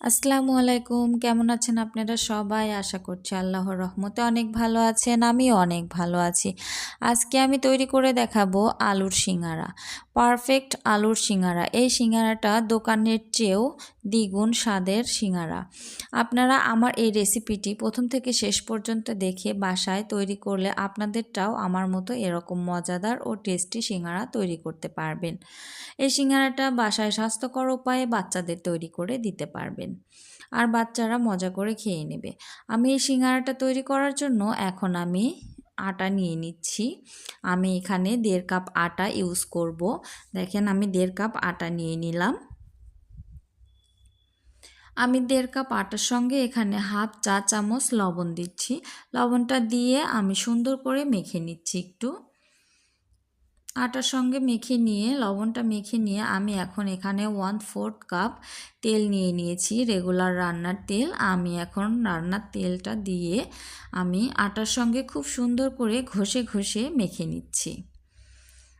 আসসালামু আলাইকুম। কেমন আছেন আপনারা সবাই? আশা করছি আল্লাহর রহমতে অনেক ভালো আছেন, আমিও অনেক ভালো আছি। আজকে আমি তৈরি করে দেখাবো আলুর সিঙ্গারা। পারফেক্ট আলুর সিঙ্গারা। এই সিঙ্গারাটা দোকানের চেয়েও দ্বিগুণ স্বাদের সিঙ্গারা। আপনারা আমার এই রেসিপিটি প্রথম থেকে শেষ পর্যন্ত দেখে বাসায় তৈরি করলে আপনাদেরটাও আমার মতো এরকম মজাদার ও টেস্টি সিঙ্গারা তৈরি করতে পারবেন। এই সিঙ্গারাটা বাসায় স্বাস্থ্যকর উপায়ে বাচ্চাদের তৈরি করে দিতে পারবেন। আর বাচ্চারা মজা করে খেয়ে নেবে। আমি এই সিঙ্গারাটা তৈরি করার জন্য এখন আমি আটা নিয়ে নিচ্ছি। আমি এখানে দেড় কাপ আটা ইউজ করব। দেখেন আমি দেড় কাপ আটা নিয়ে নিলাম। আমি দেড় কাপ আটার সঙ্গে এখানে হাফ চা চামচ লবণ দিচ্ছি। লবণটা দিয়ে আমি সুন্দর করে মেখে নিচ্ছি একটু। আটার সঙ্গে মেখে নিয়ে, লবণটা মেখে নিয়ে আমি এখন এখানে ওয়ান ফোর্থ কাপ তেল নিয়ে নিয়েছি রেগুলার রান্নার তেল। আমি এখন রান্নার তেলটা দিয়ে আমি আটার সঙ্গে খুব সুন্দর করে ঘষে ঘষে মেখে নিচ্ছি।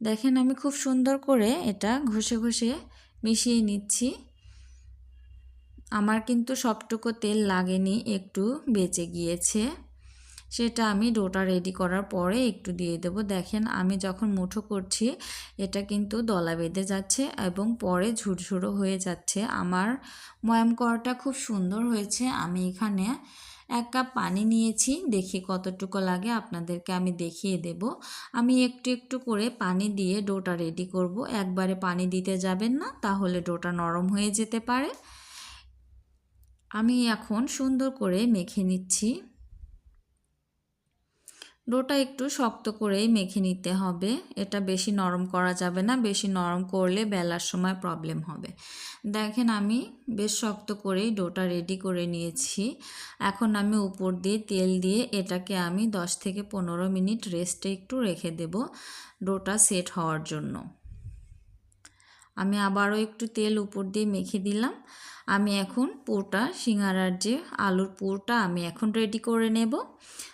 দেখেন আমি খুব সুন্দর করে এটা ঘষে ঘষে মিশিয়ে নিচ্ছি। আমার কিন্তু সবটুকু তেল লাগেনি, একটু বেঁচে গিয়েছে। সেটা আমি ডোটা রেডি করার পরে একটু দিয়ে দেব। দেখেন, আমি যখন মুঠো করছি, এটা কিন্তু দলা বেঁধে যাচ্ছে এবং পরে ঝুরঝুরো হয়ে যাচ্ছে। আমার ময়াম করাটা খুব সুন্দর হয়েছে। আমি এখানে এক কাপ পানি নিয়েছি। দেখি কতটুকু লাগে, আপনাদেরকে আমি দেখিয়ে দেব। আমি একটু একটু করে পানি দিয়ে ডোটা রেডি করব। একবারে পানি দিতে যাবেন না, তাহলে ডোটা নরম হয়ে যেতে পারে। আমি এখন সুন্দর করে মেখে নিচ্ছি। ডোটা একটু শক্ত করেই মেখে নিতে হবে। এটা বেশি নরম করা যাবে না, বেশি নরম করলে বেলার সময় প্রবলেম হবে। দেখেন আমি বেশ শক্ত করেই ডোটা রেডি করে নিয়েছি। এখন আমি উপর দিয়ে তেল দিয়ে এটাকে আমি 10 থেকে পনেরো মিনিট রেস্টে একটু রেখে দেব ডোটা সেট হওয়ার জন্য। আমি আবারও একটু তেল উপর দিয়ে মেখে দিলাম। আমি এখন পুরটা সিঙ্গারার যে আলুর পুরটা আমি এখন রেডি করে নেব।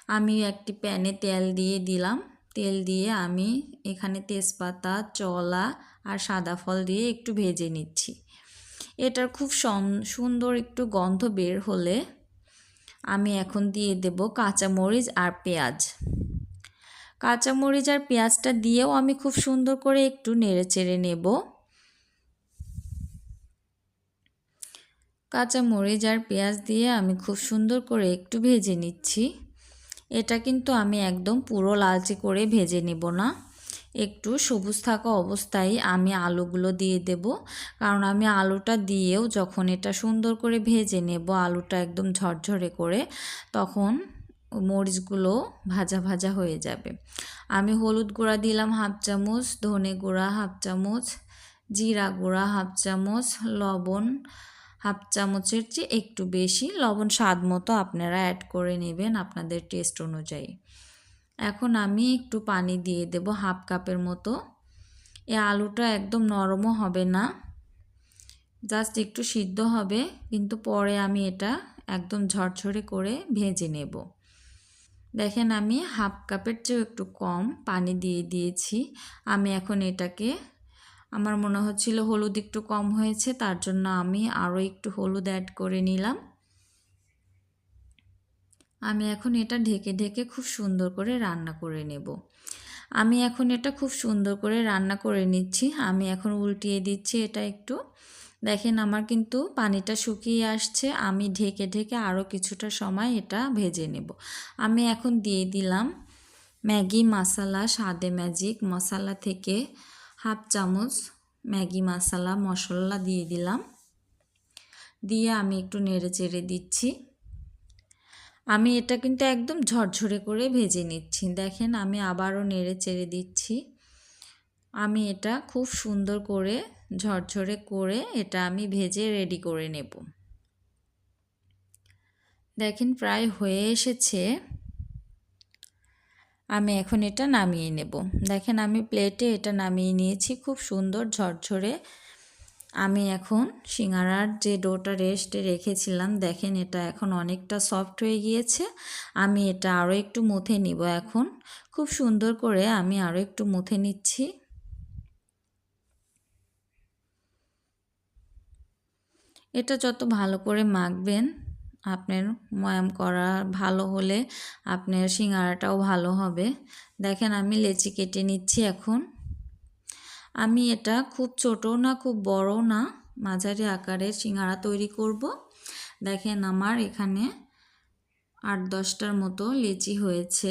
আমি একটি প্যানে তেল দিয়ে দিলাম। তেল দিয়ে আমি এখানে তেজপাতা, চলা আর সাদা ফল দিয়ে একটু ভেজে নিচ্ছি। এটার খুব সুন্দর একটু গন্ধ বের হলে আমি এখন দিয়ে দেব কাঁচামরিচ আর পেঁয়াজ। কাঁচামরিচ আর পেঁয়াজটা দিয়েও আমি খুব সুন্দর করে একটু নেড়ে চেড়ে নেব। কাঁচা মরিচ আর পেঁয়াজ দিয়ে আমি খুব সুন্দর করে একটু ভেজে নিচ্ছি। এটা কিন্তু আমি একদম পুরো লালচে করে ভেজে নেব না। একটু সবুজ থাকা অবস্থায় আমি আলুগুলো দিয়ে দেব। কারণ আমি আলুটা দিয়েও যখন এটা সুন্দর করে ভেজে নেব, আলুটা একদম ঝরঝরে করে, তখন মরিচগুলো ভাজা ভাজা হয়ে যাবে। আমি হলুদ গুঁড়া দিলাম হাফ চামচ, ধনে গুঁড়া হাফ চামচ, জিরা গুঁড়া হাফ চামচ, লবণ হাফ চামচের চেয়ে একটু বেশি লবণ স্বাদ মতো আপনারা অ্যাড করে নেবেন আপনাদের টেস্ট অনুযায়ী। এখন আমি একটু পানি দিয়ে দেব হাফ কাপের মতো। এ আলুটা একদম নরমও হবে না। জাস্ট একটু সিদ্ধ হবে, কিন্তু পরে আমি এটা একদম ঝরঝরে করে ভেজে নেব। দেখেন আমি হাফ কাপের চেয়েও একটু কম পানি দিয়ে দিয়েছি। আমি এখন এটাকে আমার মনে হচ্ছিল হলুদ একটু কম হয়েছে, তার জন্য আমি আরও একটু হলুদ অ্যাড করে নিলাম। আমি এখন এটা ঢেকে ঢেকে খুব সুন্দর করে রান্না করে নেব। আমি এখন এটা খুব সুন্দর করে রান্না করে নিচ্ছি। আমি এখন উল্টিয়ে দিচ্ছি এটা একটু। দেখেন আমার কিন্তু পানিটা শুকিয়ে আসছে, আমি ঢেকে ঢেকে আরও কিছুটা সময় এটা ভেজে নেব। আমি এখন দিয়ে দিলাম ম্যাগি মশালা, স্বাদে ম্যাজিক মশালা থেকে হাফ চামচ ম্যাগি মশলা মশলা দিয়ে দিলাম। দিয়ে আমি একটু নেড়ে চেড়ে দিচ্ছি। আমি এটা কিন্তু একদম ঝরঝরে করে ভেজে নিচ্ছি। দেখেন, আমি আবারও নেড়ে চেড়ে দিচ্ছি। আমি এটা খুব সুন্দর করে ঝরঝরে করে এটা আমি ভেজে রেডি করে নেব। দেখেন, প্রায় হয়ে এসেছে। আমি এখন এটা নামিয়ে নেব। দেখেন আমি প্লেটে এটা নামিয়ে নিয়েছি খুব সুন্দর ঝরঝরে। আমি এখন সিঙ্গারার যে ডোটা রেস্টে রেখেছিলাম, দেখেন এটা এখন অনেকটা সফট হয়ে গিয়েছে। আমি এটা আরও একটু মুথে নিব এখন। খুব সুন্দর করে আমি আরও একটু মুথে নিচ্ছি। এটা যত ভালো করে মাখবেন আপনার ময়াম করা ভালো হলে আপনার সিঙ্গারাটাও ভালো হবে। দেখেন আমি লেচি কেটে নিচ্ছি এখন। আমি এটা খুব ছোট না, খুব বড় না, মাঝারি আকারের সিঙ্গারা তৈরি করব। দেখেন আমার এখানে আট দশটার মতো লেচি হয়েছে।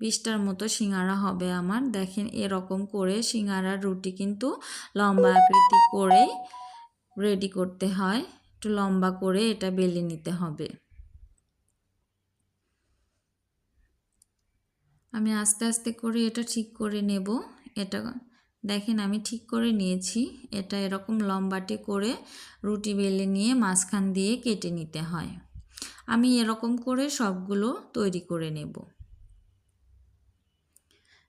বিশটার মতো সিঙ্গারা হবে আমার। দেখেন এরকম করে সিঙ্গারার রুটি কিন্তু লম্বা আকৃতি করেই রেডি করতে হয়। একটু লম্বা করে এটা বেলে নিতে হবে। আমি আস্তে আস্তে করে এটা ঠিক করে নেব। এটা দেখেন আমি ঠিক করে নিয়েছি। এটা এরকম লম্বাটে করে রুটি বেলে নিয়ে মাঝখান দিয়ে কেটে নিতে হয়। আমি এরকম করে সবগুলো তৈরি করে নেব।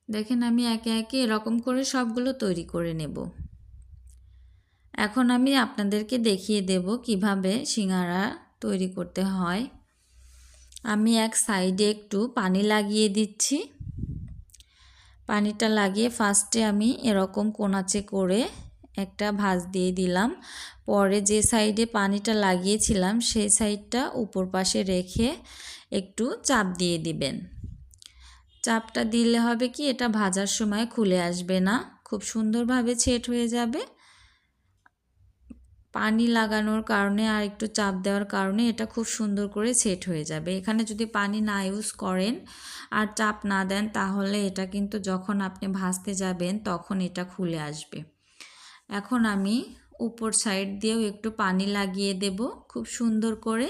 দেখেন আমি একে একে এরকম করে সবগুলো তৈরি করে নেব। এখন আমি আপনাদেরকে দেখিয়ে দেব কীভাবে সিঙ্গারা তৈরি করতে হয়। আমি এক সাইডে একটু পানি লাগিয়ে দিচ্ছি। পানিটা লাগিয়ে ফার্স্টে আমি এরকম কোনাচে করে একটা ভাজ দিয়ে দিলাম। পরে যে সাইডে পানিটা লাগিয়েছিলাম, সেই সাইডটা উপর পাশে রেখে একটু চাপ দিয়ে দিবেন। চাপটা দিলে হবে কি, এটা ভাজার সময় খুলে আসবে না। খুব সুন্দরভাবে ছেট হয়ে যাবে। পানি লাগানোর কারণে আর একটু চাপ দেওয়ার কারণে এটা খুব সুন্দর করে সেট হয়ে যাবে। এখানে যদি পানি না ইউজ করেন আর চাপ না দেন, তাহলে এটা কিন্তু যখন আপনি ভাজতে যাবেন, তখন এটা খুলে আসবে। এখন আমি উপর সাইড দিয়েও একটু পানি লাগিয়ে দেব খুব সুন্দর করে।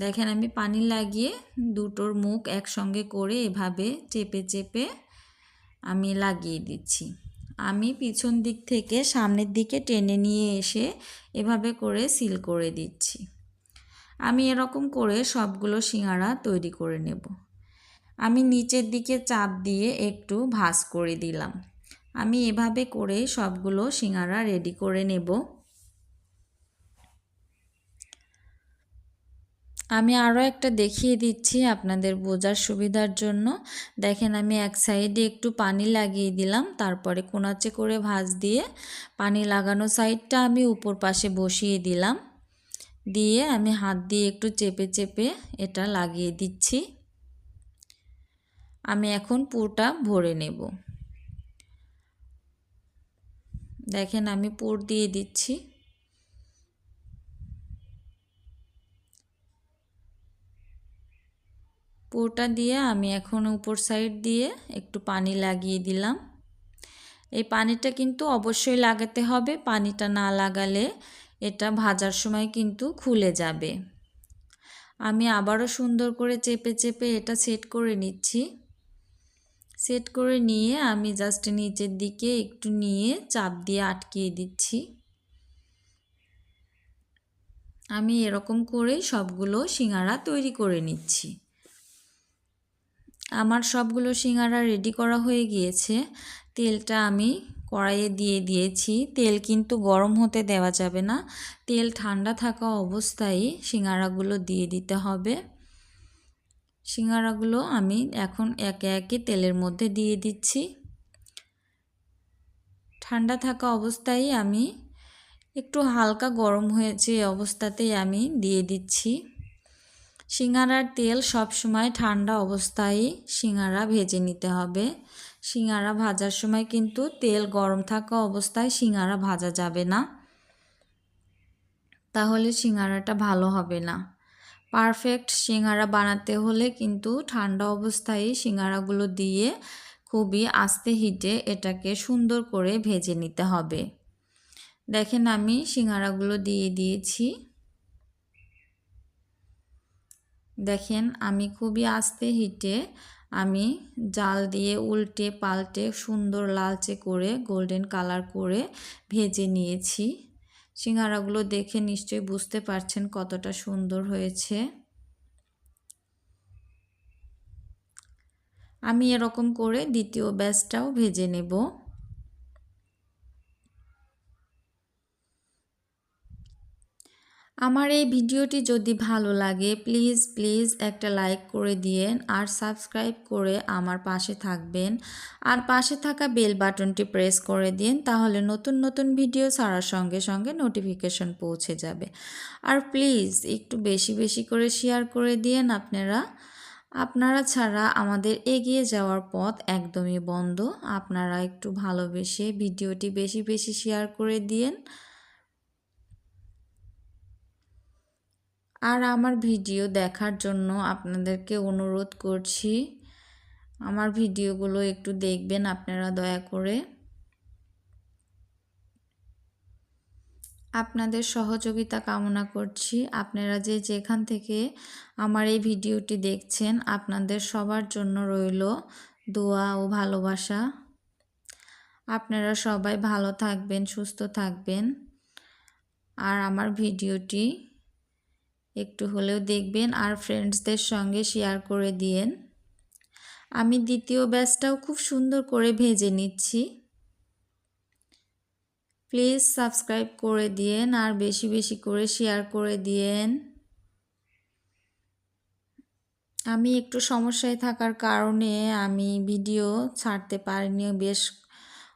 দেখেন আমি পানি লাগিয়ে দুটোর মুখ একসঙ্গে করে এভাবে চেপে চেপে আমি লাগিয়ে দিচ্ছি। আমি পিছন দিক থেকে সামনের দিকে টেনে নিয়ে এসে এভাবে করে সিল করে দিচ্ছি। আমি এরকম করে সবগুলো সিঙাড়া তৈরি করে নেব। আমি নিচের দিকে চাপ দিয়ে একটু ভাস করে দিলাম। আমি এভাবে করে সবগুলো সিঙাড়া রেডি করে নেব। আমি আরও একটা দেখিয়ে দিচ্ছি আপনাদের বোঝার সুবিধার জন্য। দেখেন আমি এক সাইডে একটু পানি লাগিয়ে দিলাম, তারপরে কোনাচে করে ভাজ দিয়ে পানি লাগানো সাইডটা আমি উপর পাশে বসিয়ে দিলাম। দিয়ে আমি হাত দিয়ে একটু চেপে চেপে এটা লাগিয়ে দিচ্ছি। আমি এখন পুরটা ভরে নেব। দেখেন আমি পুর দিয়ে দিচ্ছি। পুরোটা দিয়ে আমি এখন উপর সাইড দিয়ে একটু পানি লাগিয়ে দিলাম। এই পানিটা কিন্তু অবশ্যই লাগাতে হবে, পানিটা না লাগালে এটা ভাজার সময় কিন্তু খুলে যাবে। আমি আবারও সুন্দর করে চেপে চেপে এটা সেট করে নিচ্ছি। সেট করে নিয়ে আমি জাস্ট নিচের দিকে একটু নিয়ে চাপ দিয়ে আটকিয়ে দিচ্ছি। আমি এরকম করেই সবগুলো সিঙ্গারা তৈরি করে নিচ্ছি। আমার সবগুলো সিঙ্গারা রেডি করা হয়ে গিয়েছে। তেলটা আমি কড়াইয়ে দিয়ে দিয়েছি। তেল কিন্তু গরম হতে দেওয়া যাবে না। তেল ঠান্ডা থাকা অবস্থায় সিঙ্গারাগুলো দিয়ে দিতে হবে। সিঙ্গারাগুলো আমি এখন একে একে তেলের মধ্যে দিয়ে দিচ্ছি। ঠান্ডা থাকা অবস্থায় আমি একটু হালকা গরম হয়েছে অবস্থাতেই আমি দিয়ে দিচ্ছি। সিঙ্গারার তেল সবসময় ঠান্ডা অবস্থায় সিঙ্গারা ভেজে নিতে হবে। সিঙ্গারা ভাজার সময় কিন্তু তেল গরম থাকা অবস্থায় সিঙ্গারা ভাজা যাবে না। তাহলে সিঙ্গারাটা ভালো হবে না। পারফেক্ট সিঙ্গারা বানাতে হলে কিন্তু ঠান্ডা অবস্থায় সিঙ্গারাগুলো দিয়ে খুবই আস্তে হিটে এটাকে সুন্দর করে ভেজে নিতে হবে। দেখেন আমি সিঙ্গারাগুলো দিয়ে দিয়েছি। দেখেন, আমি খুবই আস্তে হিটে আমি জাল দিয়ে উল্টে পাল্টে সুন্দর লালচে করে গোল্ডেন কালার করে ভেজে নিয়েছি। সিঙ্গারাগুলো দেখে নিশ্চয়ই বুঝতে পারছেন কতটা সুন্দর হয়েছে। আমি এরকম করে দ্বিতীয় ব্যাচটাও ভেজে নেব। আমার এই ভিডিওটি যদি ভালো লাগে, প্লিজ প্লিজ একটা লাইক করে দিয়েন আর সাবস্ক্রাইব করে আমার পাশে থাকবেন। আর পাশে থাকা বেল বাটনটি প্রেস করে দিন, তাহলে নতুন নতুন ভিডিও ছাড়ার সঙ্গে সঙ্গে নোটিফিকেশন পৌঁছে যাবে। আর প্লিজ একটু বেশি বেশি করে শেয়ার করে দিয়েন আপনারা। আপনারা ছাড়া আমাদের এগিয়ে যাওয়ার পথ একদমই বন্ধ। আপনারা একটু ভালোবেসে ভিডিওটি বেশি বেশি শেয়ার করে দিয়েন। আর আমার ভিডিও দেখার জন্য আপনাদেরকে অনুরোধ করছি, আমার ভিডিওগুলো একটু দেখবেন আপনারা দয়া করে। আপনাদের সহযোগিতা কামনা করছি। আপনারা যে যেখান থেকে আমার এই ভিডিওটি দেখছেন, আপনাদের সবার জন্য রইল দোয়া ও ভালোবাসা। আপনারা সবাই ভালো থাকবেন, সুস্থ থাকবেন। আর আমার ভিডিওটি একটু হলেও দেখবেন আর ফ্রেন্ডসদের সঙ্গে শেয়ার করে দিয়েন। আমি দ্বিতীয় ব্যাচটাও খুব সুন্দর করে ভেজে নিচ্ছি। প্লিজ সাবস্ক্রাইব করে দিয়েন আর বেশি বেশি করে শেয়ার করে দিয়েন। আমি একটু সমস্যায় থাকার কারণে আমি ভিডিও ছাড়তে পারিনি, বেশ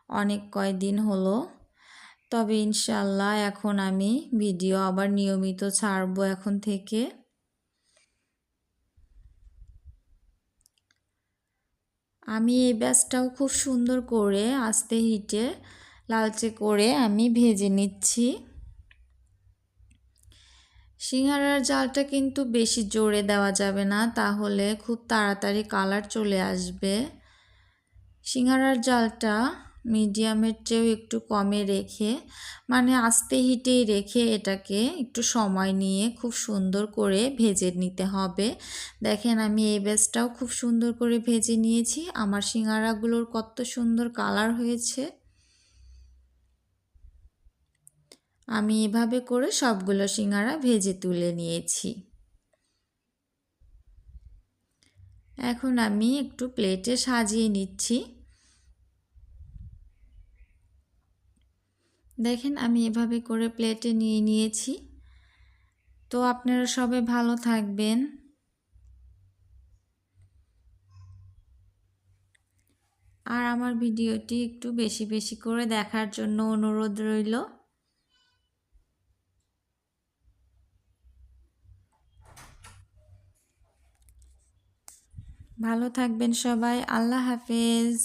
অনেক কয়দিন হলো। তবে ইনশাল্লাহ এখন আমি ভিডিও আবার নিয়মিত ছাড়বো এখন থেকে। আমি এই ব্যাসটাও খুব সুন্দর করে আস্তে হিটে লালচে করে আমি ভেজে নিচ্ছি। সিঙ্গারার জালটা কিন্তু বেশি জোরে দেওয়া যাবে না, তাহলে খুব তাড়াতাড়ি কালার চলে আসবে। সিঙ্গারার জালটা মিডিয়ামের চেয়েও একটু কমে রেখে মানে আস্তে হিটেই রেখে এটাকে একটু সময় নিয়ে খুব সুন্দর করে ভেজে নিতে হবে। দেখেন আমি এই বেসটাও খুব সুন্দর করে ভেজে নিয়েছি। আমার সিঙ্গারাগুলোর কত সুন্দর কালার হয়েছে। আমি এভাবে করে সবগুলো সিঙ্গারা ভেজে তুলে নিয়েছি। এখন আমি একটু প্লেটে সাজিয়ে নিচ্ছি। দেখেন আমি এভাবে করে প্লেটে নিয়ে নিয়েছি। তো আপনারা সবাই ভালো থাকবেন। আর আমার ভিডিওটি একটু বেশি বেশি করে দেখার জন্য অনুরোধ রইল। ভালো থাকবেন সবাই। আল্লাহ হাফেজ।